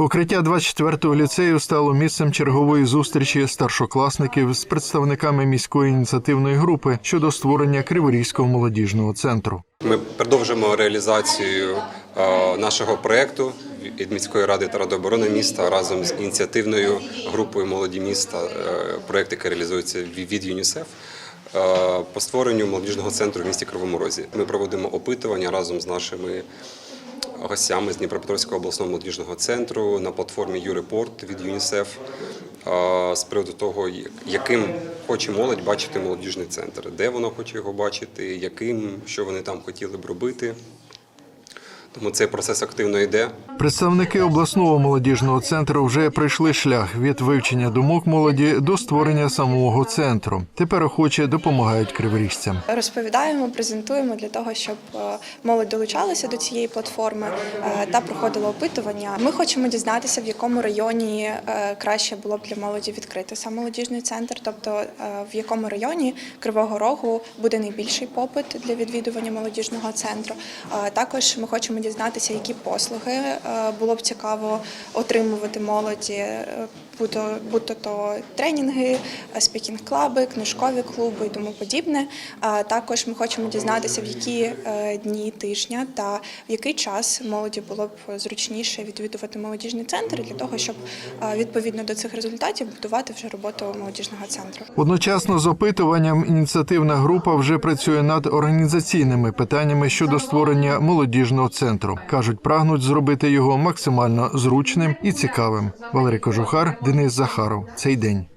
Укриття 24-го ліцею стало місцем чергової зустрічі старшокласників з представниками міської ініціативної групи щодо створення Криворізького молодіжного центру. Ми продовжимо реалізацію е, нашого проєкту від міської ради та ради оборони міста разом з ініціативною групою молоді міста. е, Проєкт, який реалізується від від ЮНІСЕФ. е, По створенню молодіжного центру в місті Кривому Розі ми проводимо опитування разом з нашими гостями з Дніпропетровського обласного молодіжного центру на платформі ЮРепорт від ЮНІСЕФ з приводу того, яким хоче молодь бачити молодіжний центр, де вона хоче його бачити, яким, що вони там хотіли б робити. Тому цей процес активно йде. Представники обласного молодіжного центру вже пройшли шлях від вивчення думок молоді до створення самого центру. Тепер охоче допомагають криворіжцям. Розповідаємо, презентуємо для того, щоб е, молодь долучалася до цієї платформи е, та проходила опитування. Ми хочемо дізнатися, в якому районі е, краще було б для молоді відкрити сам молодіжний центр, тобто в якому районі Кривого Рогу буде найбільший попит для відвідування молодіжного центру. Також ми хочемо дізнатися, які послуги е, було б цікаво отримувати молоді, е, будь-то, будь-то то тренінги, е, спікінг-клаби, книжкові клуби і тому подібне. А Також ми хочемо дізнатися, в які е, дні тижня та в який час молоді було б зручніше відвідувати молодіжний центр для того, щоб е, відповідно до цих результатів будувати вже роботу молодіжного центру. Одночасно з опитуванням ініціативна група вже працює над організаційними питаннями щодо створення молодіжного центру. кажуть, прагнуть зробити його максимально зручним і цікавим. Валерій Кожухар, Денис Захаров. Цей день.